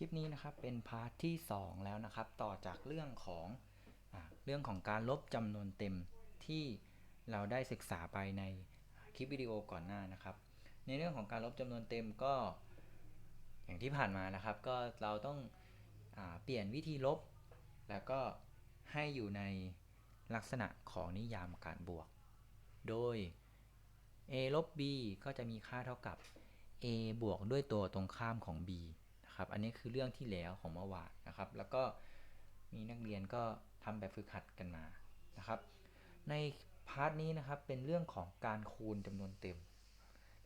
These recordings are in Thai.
ลิปนี้นะครับเป็นพาร์ทที่ 2 แล้วนะครับ ต่อจากเรื่องของอเรื่องของการลบจำนวนเต็มที่เราได้ศึกษาไปในคลิปวิดีโอก่อนหน้านะครับ ในเรื่องของการลบจำนวนเต็มก็ อย่างที่ผ่านมานะครับ ก็เราต้องอเปลี่ยนวิธีลบ แล้วก็ให้อยู่ในลักษณะของนิยามการบวก โดย a ลบ b ก็จะมีค่าเท่ากับ a บวกด้วยตัวตรงข้ามของ b นะครับ อันนี้คือเรื่องที่แล้วของเมื่อวานนะครับ แล้วก็มีนักเรียนก็ทำแบบฝึกหัดกันมานะครับ ในพาร์ทนี้นะครับเป็นเรื่องของการคูณจำนวนเต็ม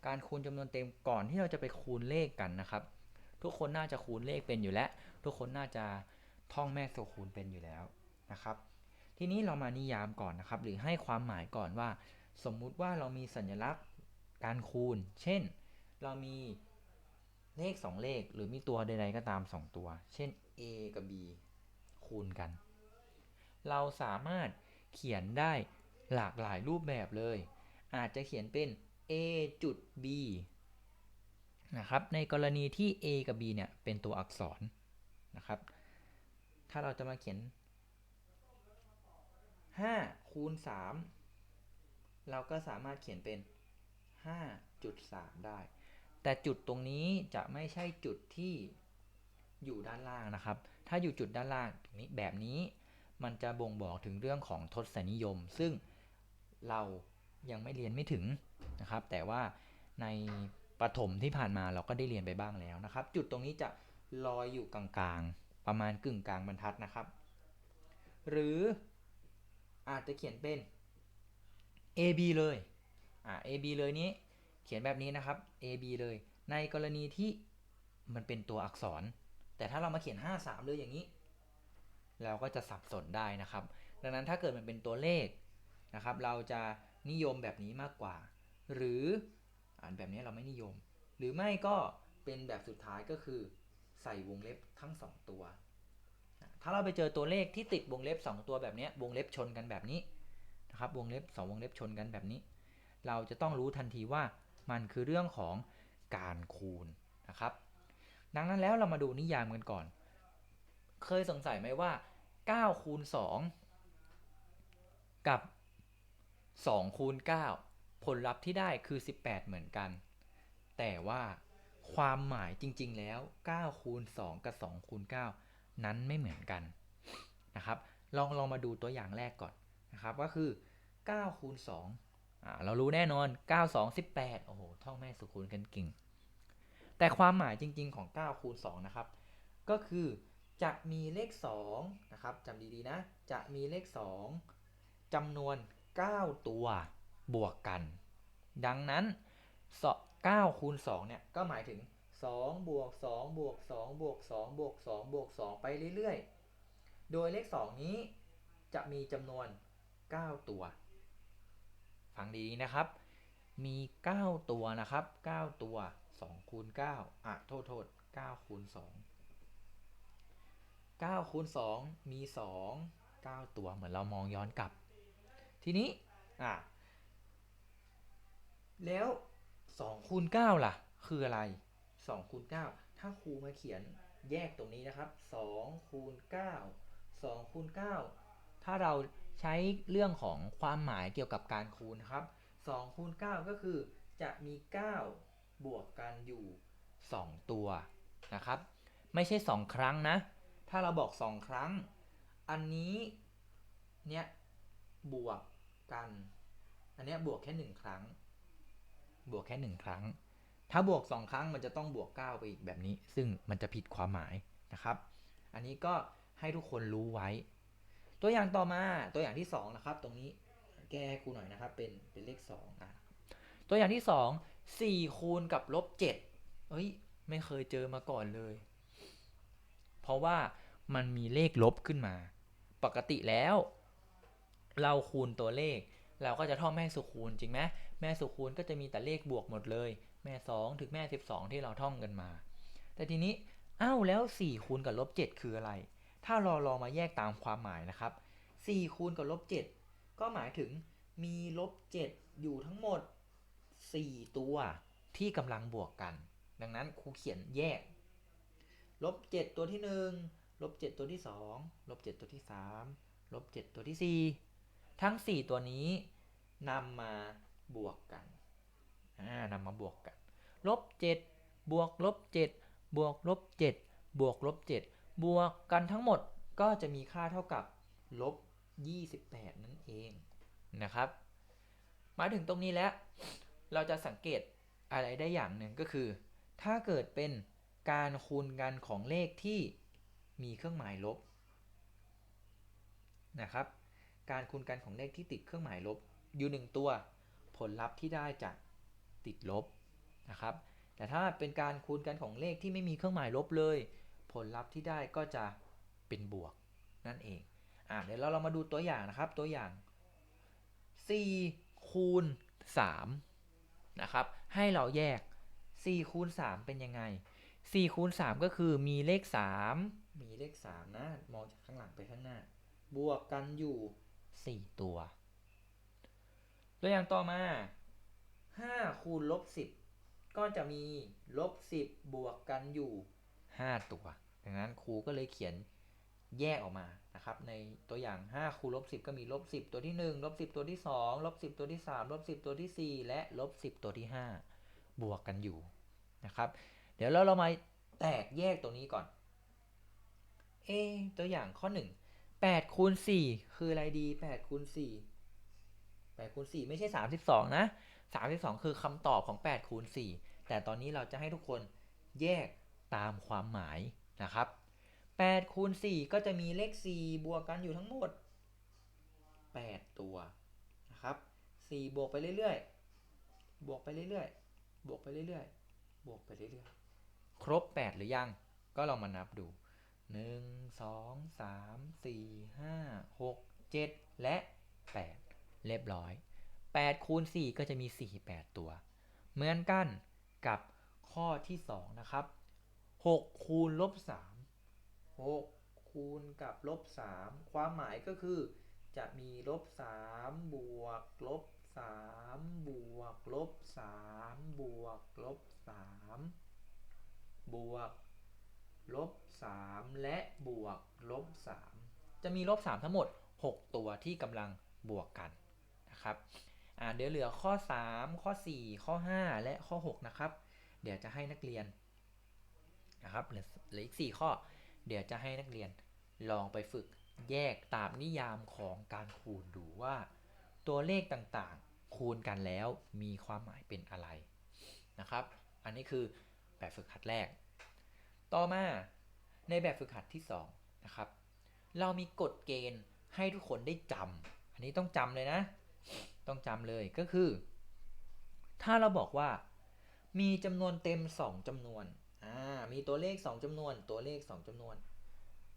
การคูณจำนวนเต็มก่อนที่เราจะไปคูณเลขกันนะครับ ทุกคนน่าจะคูณเลขเป็นอยู่แล้ว ทุกคนน่าจะท่องแม่โซคูณเป็นอยู่แล้วนะครับ ทีนี้เรามานิยามก่อนนะครับ หรือให้ความหมายก่อนว่า สมมุติว่าเรามีสัญลักษณ์การคูณ เช่น เรามี เลข 2 เลขหรือมีตัวใดๆก็ตาม 2 ตัว เช่น a กับ b คูณกัน เราสามารถเขียนได้หลากหลายรูปแบบเลย อาจจะเขียนเป็น a จุด b นะครับ ในกรณีที่ a กับ b เนี่ยเป็นตัวอักษรนะครับ ถ้าเราจะมาเขียน 5 คูณ 3 เราก็สามารถเขียนเป็น 5.3 ได้ แต่จุดตรงนี้จะไม่ใช่จุดที่อยู่ด้านล่างนะครับ ถ้าอยู่จุดด้านล่างนี้แบบนี้ มันจะบ่งบอกถึงเรื่องของทศนิยม ซึ่งเรายังไม่เรียนไม่ถึงนะครับ แต่ว่าในประถมที่ผ่านมาเราก็ได้เรียนไปบ้างแล้วนะครับ จุดตรงนี้จะลอยอยู่กลางๆ ประมาณกึ่งกลางบรรทัดนะครับ หรืออาจจะเขียนเป็น AB เลยอ่า AB เลยนี้ เขียนแบบนี้นะครับ AB เลย ในกรณีที่มันเป็นตัวอักษร แต่ถ้าเรามาเขียน 53 เลยอย่างนี้ เราก็จะสับสนได้นะครับ ดังนั้นถ้าเกิดมันเป็นตัวเลขนะครับ เราจะนิยมแบบนี้มากกว่า หรืออ่านแบบนี้เราไม่นิยม หรือไม่ก็เป็นแบบสุดท้ายก็คือ ใส่วงเล็บทั้ง 2 ตัว ถ้าเราไปเจอตัวเลขที่ติดวงเล็บ 2 ตัวแบบนี้วงเล็บชนกันแบบนี้นะครับ วงเล็บ 2 วงเล็บชนกันแบบนี้ เราจะต้องรู้ทันทีว่า มันคือเรื่องของการคูณนะครับ ดังนั้นแล้วเรามาดูนิยามกันก่อน เคยสงสัยไหมว่า9คูณ2กับ2คูณ9ผลลัพธ์ที่ได้คือ 18 เหมือนกัน แต่ว่าความหมายจริง ๆ แล้ว9คูณ2กับ2คูณ9นั้นไม่เหมือนกันนะครับ ลองลองมาดูตัวอย่างแรกก่อนนะครับ ก็คือ9คูณ2 เรารู้แน่นอน 9 2 18 โอ้โห ท่องแม่สุคูณกันเก่ง แต่ความหมายจริง ๆ ของ 9 คูณ 2 นะครับ ก็คือจะมีเลข 2 นะครับจำดี ๆ นะ จะมีเลข 2จำนวน 9 ตัวบวกกัน ดังนั้น 9 คูณ 2 เนี่ย ก็หมายถึง 2 บวก 2 บวก 2 บวก 2 บวก 2 บวก 2 ไปเรื่อย ๆ โดยเลข 2 นี้จะมีจำนวน 9 ตัว ฟังดีๆนะครับ มี 9 ตัวนะครับ 9 ตัว2คูณ9อะโทษโทษ9คูณ2 9คูณ2มี 2 9 ตัวเหมือนเรามองย้อนกลับ ทีนี้อะแล้ว2คูณ9ล่ะ คืออะไร2คูณ9ถ้าครูมาเขียนแยกตรงนี้นะครับ2คูณ9 2คูณ9ถ้าเรา ใช้เรื่องของความหมายเกี่ยวกับการคูณครับ2คูณ9 ก็คือจะมี 9 บวกกันอยู่ 2 ตัวนะครับ ไม่ใช่ 2 ครั้งนะ ถ้าเราบอก 2 ครั้ง อันนี้เนี่ยบวกกัน อันเนี้ยบวกแค่ 1 ครั้ง บวกแค่ 1 ครั้ง ถ้าบวก 2 ครั้งมันจะต้องบวก 9 ไปอีกแบบนี้ ซึ่งมันจะผิดความหมายนะครับ อันนี้ก็ให้ทุกคนรู้ไว้ ตัวอย่างต่อมาตัวอย่างที่2นะครับตรงนี้แก้ให้ครูหน่อยนะครับเป็นเป็นเลข2อะตัวอย่างที่ 2 4คูณกับลบ7เอ้ยไม่เคยเจอมาก่อนเลย เพราะว่ามันมีเลขลบขึ้นมา ปกติแล้ว เราคูณตัวเลข เราก็จะท่องแม่สุคูณจริงไหมแม่สุคูณก็จะมีแต่เลขบวกหมดเลย แม่ 2 ถึงแม่ 12 ที่เราท่องกันมา แต่ทีนี้อ้าวแล้ว 4 คูณกับลบ7คืออะไร ถ้าเราลองมาแยกตามความหมายนะครับ4คูณกับลบ7ก็หมายถึงมีลบ7อยู่ทั้งหมด 4 ตัวที่กำลังบวกกัน ดังนั้นครูเขียนแยกลบเจ็ดตัวที่หนึ่งลบเจ็ดตัวที่สองลบเจ็ดตัวที่สามลบเจ็ดตัวที่สี่ทั้งสี่ตัวนี้นำมาบวกกันนำมาบวกกันลบเจ็ดบวกลบเจ็ดบวกลบเจ็ดบวกลบเจ็ด บวกกันทั้งหมดก็จะมีค่าเท่ากับลบ 28 นั่นเองนะครับ มาถึงตรงนี้แล้ว เราจะสังเกตอะไรได้อย่างหนึ่งก็คือ ถ้าเกิดเป็นการคูณกันของเลขที่มีเครื่องหมายลบนะครับ การคูณกันของเลขที่ติดเครื่องหมายลบอยู่หนึ่งตัว ผลลัพธ์ที่ได้จะติดลบนะครับ แต่ถ้าเป็นการคูณกันของเลขที่ไม่มีเครื่องหมายลบเลย ผลลัพธ์ที่ได้ก็จะเป็นบวกนั่นเองอะเดี๋ยวเราเรามาดูตัวอย่างนะครับตัวอย่าง 4 คูณ 3 นะครับ ให้เราแยก 4 คูณ 3 เป็นยังไง 4 คูณ 3 ก็คือมีเลข 3 มีเลข 3 นะ มองจากข้างหลังไปข้างหน้า บวกกันอยู่ 4 ตัว ตัวอย่างต่อมา 5 คูณลบ 10 ก็จะมีลบ 10 บวกกันอยู่ 5 ตัว ดังนั้นครูก็เลยเขียนแยกออกมานะครับในตัวอย่าง 5 คูณลบ10 ก็มีลบ10 ตัวที่ 1 ลบ 10 ตัวที่ 2 ลบ 10 ตัวที่ 3 ลบ 10 ตัวทีสี่ 4 และลบ 10 ตัวที่ 5 บวกกันอยู่นะครับ เดี๋ยวเราเรามาแตกแยกตรงนี้ก่อน เอตัวอย่างข้อ 1 8คูณ4คืออะไรดี8คูณ4 8คูณ4ไม่ใช่ 32 นะ 32 คือคำตอบของ8คูณ4แต่ตอนนี้เราจะให้ทุกคนแยกตามความหมาย นะครับ8คูณ4ก็จะมีเลข 4 บวกกันอยู่ทั้งหมด 8 ตัวนะครับ4บวกไปเรื่อยๆ บวกไปเรื่อยๆ บวกไปเรื่อยๆ บวกไปเรื่อยๆ ครบ 8 หรือยัง ก็ลองมานับดู 1 2 3 4 5 6 7 และ 8 เรียบร้อย 8 คูณ 4 ก็จะมี 4 8 ตัว เหมือนกันกับข้อที่ 2 นะครับ 6คูณลบ3 6คูณกับลบ3ความหมายก็คือ จะมีลบ3บวกลบ3บวกลบ3บวกลบ3บวกลบ3และบวกลบ3จะมีลบ3ทั้งหมด 6 ตัวที่กำลังบวกกันนะครับเดี๋ยวเหลือข้อ 3 ข้อ 4 ข้อ 5 และข้อ 6 นะครับ เดี๋ยวจะให้นักเรียน นะครับเหลืออีก 4 ข้อ เดี๋ยวจะให้นักเรียนลองไปฝึกแยกตามนิยามของการคูณดูว่า ตัวเลขต่างๆ คูณกันแล้วมีความหมายเป็นอะไรนะครับ อันนี้คือแบบฝึกหัดแรก ต่อมาในแบบฝึกหัดที่2นะครับเรามีกฎเกณฑ์ให้ทุกคนได้จำอันนี้ต้องจำเลยนะ ต้องจำเลยก็คือ ถ้าเราบอกว่ามีจำนวนเต็ม 2จำนวน อ่ามีตัวเลข 2จำนวน ตัวเลข 2จำนวน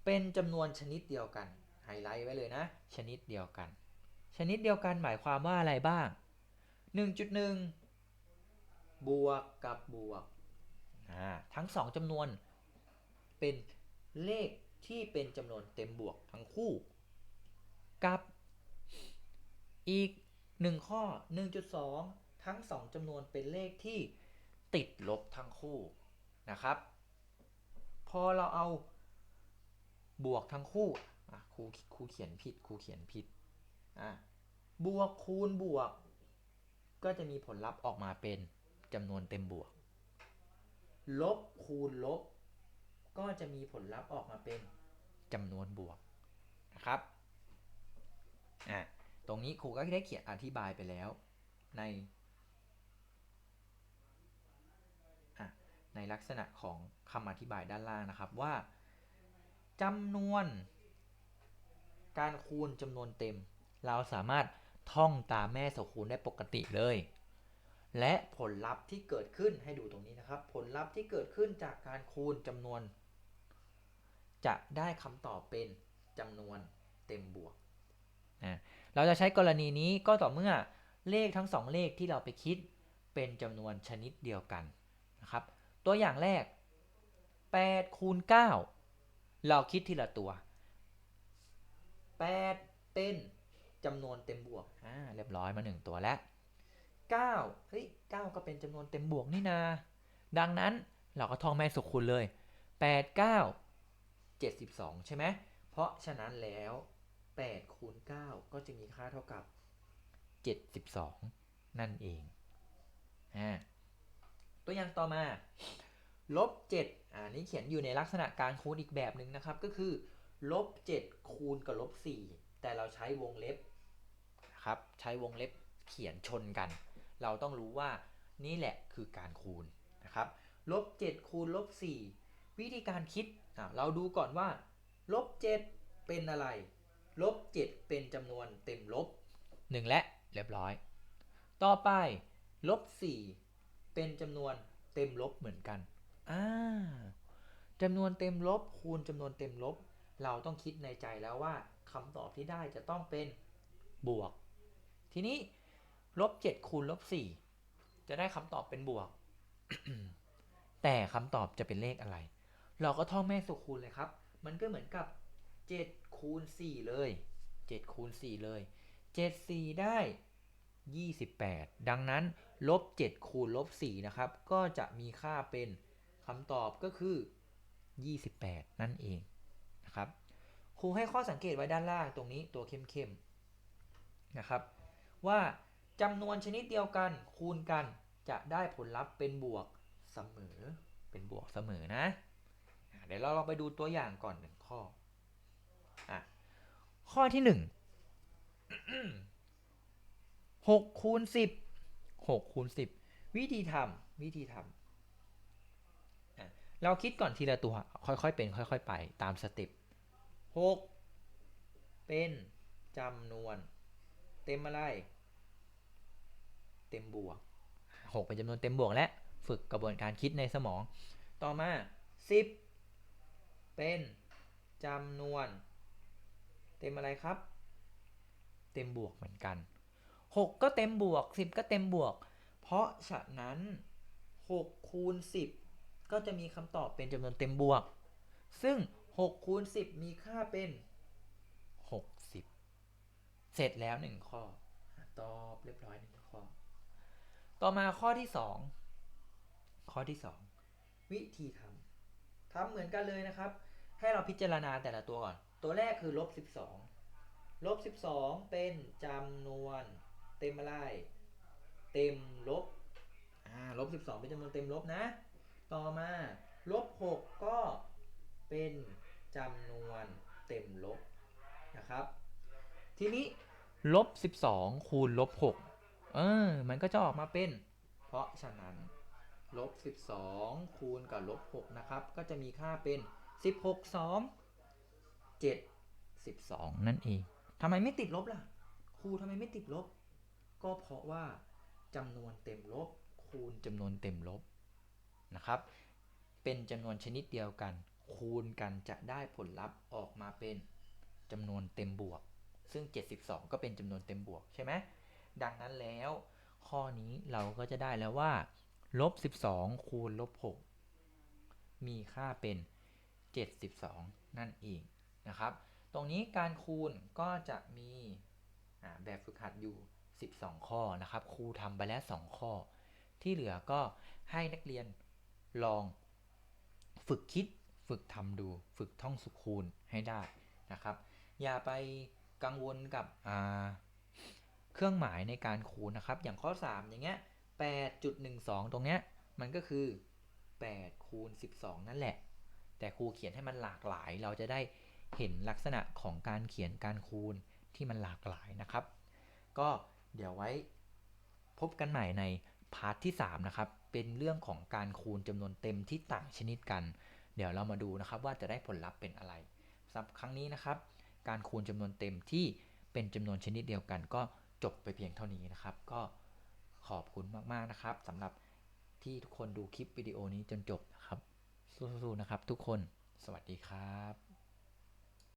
เป็นจำนวนชนิดเดียวกัน ไฮไลท์ไว้เลยนะ ชนิดเดียวกัน ชนิดเดียวกันหมายความว่าอะไรบ้าง 1.1 บวกกับบวกอ่าทั้ง 2จำนวนเป็นเลขที่เป็นจำนวนเต็มบวกทั้งคู่ กับอีก 1 ข้อ 1.2 ทั้ง 2จำนวนเป็นเลขที่ติดลบทั้งคู่ นะครับ พอเราเอาบวกทั้งคู่ครูครูเขียนผิดครูเขียนผิดบวกคูณบวก ก็จะมีผลลัพธ์ออกมาเป็นจำนวนเต็มบวก ลบคูณลบ ก็จะมีผลลัพธ์ออกมาเป็นจำนวนบวกนะครับอะตรงนี้ครูก็ได้เขียนอธิบายไปแล้วในอะ ในลักษณะของคำอธิบายด้านล่างนะครับว่าจำนวนการคูณจำนวนเต็ม เราสามารถท่องตามแม่โสคูณได้ปกติเลย และผลลัพธ์ที่เกิดขึ้นให้ดูตรงนี้นะครับ ผลลัพธ์ที่เกิดขึ้นจากการคูณจำนวน จะได้คำตอบเป็นจำนวนเต็มบวกนะเราจะใช้กรณีนี้ก็ต่อเมื่อเลขทั้งสองเลขที่เราไปคิดเป็นจำนวนชนิดเดียวกันนะครับ ตัวอย่างแรก8คูณ9เราคิดทีละตัว 8 เป็นจำนวนเต็มบวกอ่าเรียบร้อยมา 1 ตัวแล้ว9เฮ้ย9ก็เป็นจำนวนเต็มบวกนี่นา ดังนั้นเราก็ท่องแม่สุขุนเลย 8 9 72 ใช่ไหม เพราะฉะนั้นแล้ว8คูณ9ก็จะมีค่าเท่ากับ 72 นั่นเองอ่า ตัวอย่างต่อมาลบ7อ่านี้เขียนอยู่ในลักษณะการคูณอีกแบบหนึ่งนะครับ ก็คือลบ7คูณกับลบ4แต่เราใช้วงเล็บครับใช้วงเล็บเขียนชนกัน เราต้องรู้ว่านี่แหละคือการคูณนะครับลบ7คูณลบ4วิธีการคิดเราดูก่อนว่าลบ7เป็นอะไรลบ7เป็นจำนวนเต็มลบ 1 และเรียบร้อย ต่อไปลบ4 เป็นจำนวนเต็มลบเหมือนกันอ่าจำนวนเต็มลบคูณจำนวนเต็มลบ เราต้องคิดในใจแล้วว่าคำตอบที่ได้จะต้องเป็นบวก ทีนี้ลบ7คูณลบ4จะได้คำตอบเป็นบวก แต่คำตอบจะเป็นเลขอะไร เราก็ท่องแม่สุขคูณเลยครับ มันก็เหมือนกับ7คูณ4เลย7คูณ4เลย7 4ได้ 28 ดังนั้นลบ7คูณลบ4นะครับ ก็จะมีค่าเป็นคำตอบก็คือ 28 นั่นเองนะครับครูให้ข้อสังเกตไว้ด้านล่างตรงนี้ตัวเข้มๆนะครับ ว่าจำนวนชนิดเดียวกันคูณกันจะได้ผลลัพธ์เป็นบวกเสมอเป็นบวกเสมอนะ เดี๋ยวเราลองไปดูตัวอย่างก่อนหนึ่งข้ออะข้อที่หนึ่ง หกคูณสิบหกคูณสิบวิธีทำวิธีทำเราคิดก่อนทีละตัว ค่อยๆเป็น ค่อยๆ ไปตามสเต็ปหกเป็นจำนวน เต็มอะไร เต็มบวกหกเป็นจำนวนเต็มบวกและฝึกกระบวนการคิดในสมอง ต่อมาสิบเป็นจำนวน เต็มอะไรครับ เต็มบวกเหมือนกัน 6 ก็เต็มบวก 10 ก็เต็มบวก เพราะฉะนั้น6คูณ10 ก็จะมีคำตอบเป็นจำนวนเต็มบวก ซึ่ง6คูณ10 มีค่าเป็น 60 เสร็จแล้ว 1 ข้อ ตอบเรียบร้อย 1 ข้อ ต่อมาข้อที่ 2 ข้อที่ 2 วิธีทำทำเหมือนกันเลยนะครับ ให้เราพิจารณาแต่ละตัวก่อน ตัวแรกคือลบ 12ลบ 12 เป็นจำนวน เต็มอะไร เต็มลบอ่าลบ 12 เป็นจำนวนเต็มลบนะ ต่อมาลบ 6 ก็เป็นจำนวนเต็มลบนะครับ ทีนี้ลบ 12 คูณลบ 6 เออ มันก็จะออกมาเป็น เพราะฉะนั้นลบ 12 คูณกับลบ 6 นะครับ ก็จะมีค่าเป็น 16 2 7 12 นั่นเองทำไมไม่ติดลบล่ะ ครูทำไมไม่ติดลบ ก็เพราะว่าจำนวนเต็มลบคูณจำนวนเต็มลบนะครับ เป็นจำนวนชนิดเดียวกัน คูณกันจะได้ผลลัพธ์ออกมาเป็นจำนวนเต็มบวก ซึ่ง 72 ก็เป็นจำนวนเต็มบวกใช่ไหมดังนั้นแล้วข้อนี้เราก็จะได้แล้วว่าลบ 12 คูณลบ 6 มีค่าเป็น 72 นั่นเองนะครับ ตรงนี้การคูณก็จะมีแบบฝึกหัดอยู่ 12 ข้อนะครับ ครูทำไปแล้ว 2 ข้อ ที่เหลือก็ให้นักเรียนลองฝึกคิดฝึกทำดูฝึกท่องสุขคูณให้ได้นะครับ อย่าไปกังวลกับเครื่องหมายในการคูณนะครับ อย่างข้อ 3 อย่างเงี้ย8.12 ตรงเนี้ยมันก็คือ 8 คูณ 12 นั่นแหละ แต่ครูเขียนให้มันหลากหลาย เราจะได้เห็นลักษณะของการเขียนการคูณที่มันหลากหลายนะครับ ก็ เดี๋ยวไว้พบกันใหม่ในพาร์ทที่ 3 นะครับ เป็นเรื่องของการคูณจำนวนเต็มที่ต่างชนิดกัน เดี๋ยวเรามาดูนะครับว่าจะได้ผลลัพธ์เป็นอะไรสำหรับครั้งนี้นะครับ การคูณจำนวนเต็มที่เป็นจำนวนชนิดเดียวกัน ก็จบไปเพียงเท่านี้นะครับ ก็ขอบคุณมากๆนะครับสำหรับที่ทุกคนดูคลิปวิดีโอนี้จนจบนะครับสู้ๆนะครับทุกคน สวัสดีครับ